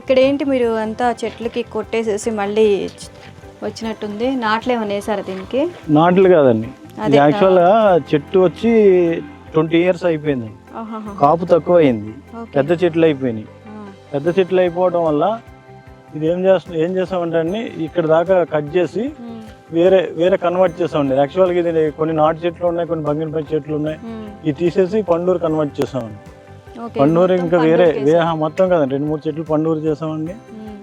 ఇక్కడ ఏంటి మీరు అంతా చెట్లకి కొట్టేసేసి మళ్ళీ వచ్చినట్టుంది? నాట్లు ఏమైనా వేసారా దీనికి? నాట్లు కాదండి. యాక్చువల్గా చెట్టు వచ్చి ట్వంటీ ఇయర్స్ అయిపోయింది. కాపు తక్కువ అయింది. పెద్ద చెట్లు అయిపోయినాయి. పెద్ద చెట్లు అయిపోవడం వల్ల ఇది ఏం చేస్తాం ఏం చేస్తామంటే అండి ఇక్కడ దాకా కట్ చేసి వేరే వేరే కన్వర్ట్ చేస్తామండి. యాక్చువల్గా ఇది కొన్ని నాటు చెట్లు ఉన్నాయి కొన్ని బంగినపల్లి చెట్లు ఉన్నాయి. ఇది తీసేసి పండూరు కన్వర్ట్ చేస్తామండి. ఓకే, పండూరు ఇంకా వేరే మొత్తం కదండి రెండు మూడు చెట్లు పండూరు చేసామండి.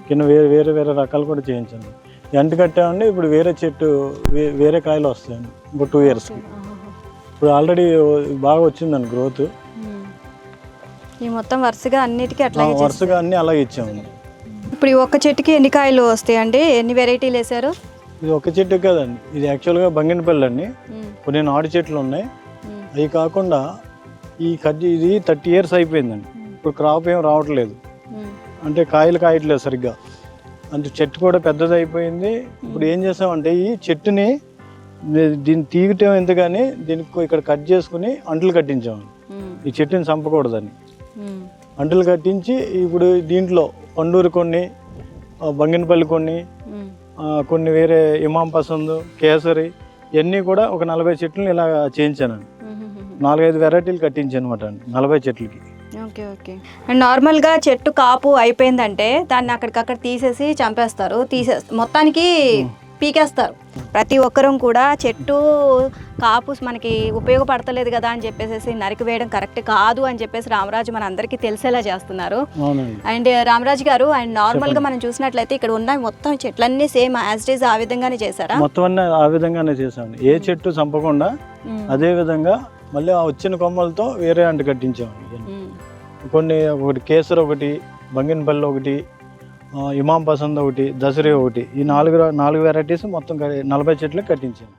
కింద వేరే వేరే వేరే రకాలు కూడా చేయించండి ఎంట కట్టామండి ఇప్పుడు వేరే చెట్టు వేరే కాయలు వస్తాయండి. ఇంకో టూ ఇయర్స్కి. ఇప్పుడు ఆల్రెడీ బాగా వచ్చిందండి గ్రోత్. ఈ మొత్తం వరుసగా అన్నిటికీ చేస్తారు. వరుసగా అన్ని అలాగే ఇచ్చామండి. ఇప్పుడు ఈ ఒక్క చెట్టుకి ఎన్ని కాయలు వస్తాయండి? ఎన్ని వెరైటీలు వేసారు ఇది ఒక చెట్టు కదండి. ఇది యాక్చువల్గా బంగినపల్లి అండి. కొన్ని నాటు చెట్లు ఉన్నాయి. అవి కాకుండా ఈ కజ్జి ఇది థర్టీ ఇయర్స్ అయిపోయిందండి. ఇప్పుడు క్రాప్ ఏం రావట్లేదు. ఉమ్, అంటే కాయలు కాయట్లేదు సరిగ్గా. అంటే చెట్టు కూడా పెద్దది అయిపోయింది ఇప్పుడు ఏం చేసామంటే ఈ చెట్టుని దీన్ని తీయటం ఎందుకని దీనికి ఇక్కడ కట్ చేసుకుని అంటులు కట్టించాము ఉమ్, ఈ చెట్టుని చంపకూడదని. అంటులు కట్టించి ఇప్పుడు దీంట్లో పండూరు కొన్ని బంగినపల్లి కొన్ని కొన్ని వేరే ఇమాం పసంద్ కేసరి ఇవన్నీ కూడా ఒక నలభై చెట్లను ఇలా చేయించానండి. నాలుగైదు వెరైటీలు కట్టించాను అనమాట అండి నలభై చెట్లకి. Okay okay. అండ్ నార్మల్గా చెట్టు కాపు అయిపోయిందంటే దాన్ని అక్కడికక్కడ తీసేసి చంపేస్తారు తీసే మొత్తానికి పీకేస్తారు. ప్రతి ఒక్కరూ కూడా చెట్టు కాపు మనకి ఉపయోగపడతలేదు కదా అని చెప్పేసి నరికి వేయడం కరెక్ట్ కాదు అని చెప్పేసి రామరాజు మన అందరికీ తెలిసేలా చేస్తున్నారు. అండ్ రామరాజు గారు అండ్ నార్మల్గా మనం చూసినట్లయితే ఇక్కడ ఉన్న మొత్తం చెట్లన్నీ సేమ్ యాజ్ డీజ్ ఆ విధంగానే చేశారా? మొత్తం అన్నీ ఆ విధంగానే చేసామండి ఏ చెట్టు చంపకుండా. అదే విధంగా మళ్ళీ ఆ వచ్చిన కొమ్మలతో వేరే అంటు కట్టించామండి మ్మ్. కొన్ని ఒకటి కేసర్ ఒకటి బంగినపల్లి ఒకటి ఇమాం పసంద్ ఒకటి దసరి ఒకటి ఈ నాలుగు నాలుగు వెరైటీస్ మొత్తం నలభై చెట్లకు కట్టించాను